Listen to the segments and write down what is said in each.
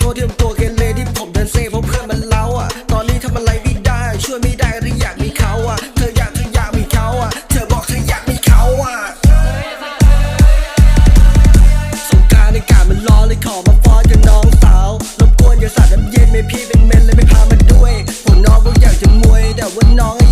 โทษที่ผมตัวเกเรที่ผมเดินเซ่เพราะเพื่อนมันเล่าอะ ตอนนี้ทำอะไรไม่ได้ ช่วยไม่ได้หรืออยากมีเขาอะ เธออยากเธออยากมีเขาอะ เธอบอกเธออยากมีเขาอะ สงการในกาดมันร้อนเลยขอมาฟ้อนกับน้องสาวรบกวนอย่าสาดน้ำเย็นไม่พี่เป็นเมนเลยไม่พามาด้วย ผมน้องก็อยากจะมวยแต่ว่าน้อง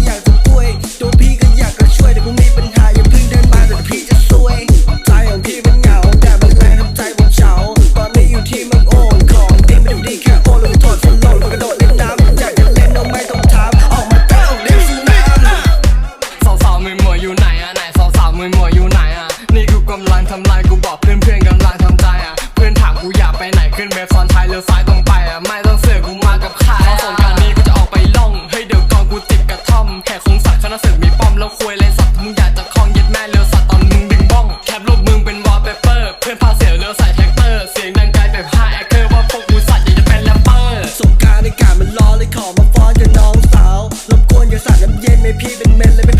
มวยมวยอยู่ไหนอะ นี่กูกำลังทำลายกูบอกเพื่อนเพื่อนกำลังทำใจอะ เพื่อนถามกูอยากไปไหนขึ้นแบบซ้อนท้ายเลี้ยายตรงไปอะ ไม่ต้องเสือกกูมากับใครเพราะงการนี้กูจะออกไปล่องให้เดี๋ยวกองกูติดกระท่อมแขกคงสั่งคณะศึกมีป้อมแล้วควยเลยสัตว์มึงอยากจะคลองยึดแม่เลี้สัตว์ตอนมึงดึงบ้อง แคปรูปมึงเป็นวอลเปเปอร์ เพื่อนพาเสือเลี้ยวใส่แท็กเตอร์ เสียงดังไกลแบบห้แอคเคอร์ว่าพวกกูสัตว์อยากจะเป็นแรปเปอร์ส่งการในการมันร้อเลยขอมาฟ้อนกับน้องสาวรบกวนอย่าสั่งน้ำเย็นไม่พี่เป็นเมนเลย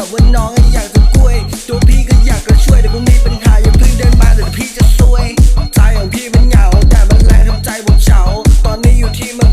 แต่ว่าน้องอยากจะกล้วย ตัวพี่ก็อยากจะช่วยแต่ผมมีปัญหาอย่าเพิ่งเดินมาแต่ถ้วพี่จะซวยใจของพี่เป็นเหงาแต่มันแรงทำใจผมเฉาตอนนี้อยู่ที่มือ